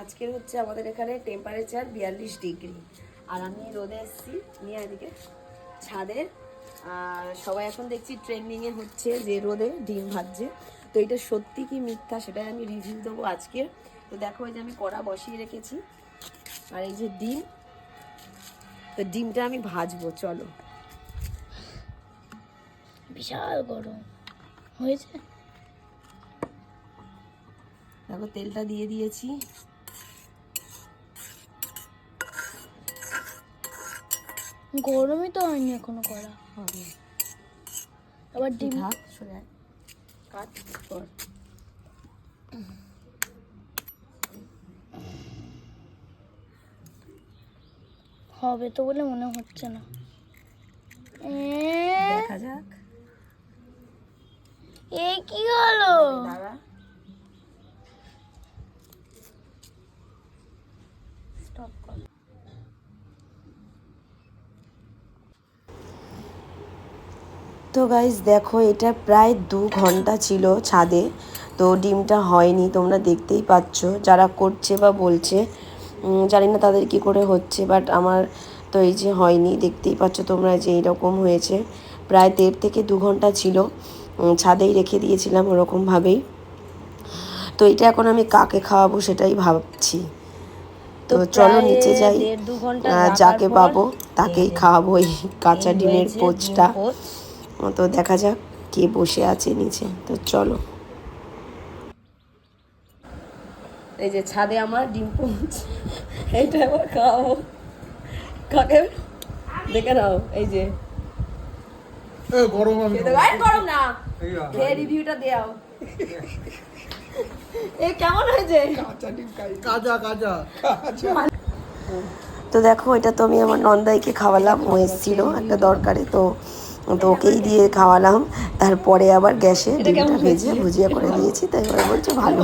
আজকের হচ্ছে আমাদের এখানে টেম্পারেচার বিয়াল্লিশ ডিগ্রি আর আমি রোদে এসেছি নিয়ে এদিকে ছাদে। আর সবাই এখন দেখছি ট্রেন্ডিংয়ে হচ্ছে যে রোদে ডিম ভাজছে। তো এটা সত্যি কি মিথ্যা সেটাই আমি রিভিউ দেবো আজকে। তো দেখো এই যে আমি কড়া বসিয়ে রেখেছি। আর এই যে ডিম তো ডিমটা আমি ভাজবো চলো। বিশাল গরম। হয়েছে? দেখো তেলটা দিয়ে দিয়েছি। গরমই তো হয়নি এখনও করা। হবে। আবার ডিম থাক সরে কাট কর। হবে তো বলে মনে হচ্ছে না। এ, দেখা যাক। এ কি হলো? স্টপ কর। তো গাইজ দেখো এটা প্রায় দু ঘণ্টা ছিল ছাদে তো ডিমটা হয়নি তোমরা দেখতেই পাচ্ছ। যারা করছে বা বলছে জানি না তাদের কি করে হচ্ছে বাট আমার তো এই যে হয়নি দেখতেই পাচ্ছ তোমরা যে এইরকম হয়েছে। প্রায় দেড় থেকে দু ঘণ্টা ছিল ছাদেই রেখে দিয়েছিলাম ওরকমভাবেই। তো এটা এখন আমি কাকে খাওয়াবো সেটাই ভাবছি। তো চলো নিচে যাই যাকে পাবো তাকেই খাওয়াবো এই কাঁচা ডিমের পোচটা। তো দেখা যাক কে বসে আছে নিচে। তো চলো। এই যে ছাদে আমার ডিম এইটা আবার খাওয়াবো। কাকে? দেখে নাও এই যে। গরম গরম না। খেয়ে রিভিউটা দেও এ কেমন হয়েছে? কাজা কাজা তো দেখো এটা তো আমি আমার নন্দাইকে খাওয়ালাম। ও এসেছিল একটা দরকারে। তো তো ওকেই দিয়ে খাওয়ালাম। তারপরে আবার গ্যাসে ডিমটা ভেজে ভুজিয়া করে দিয়েছি তাই ওরা বলছে ভালো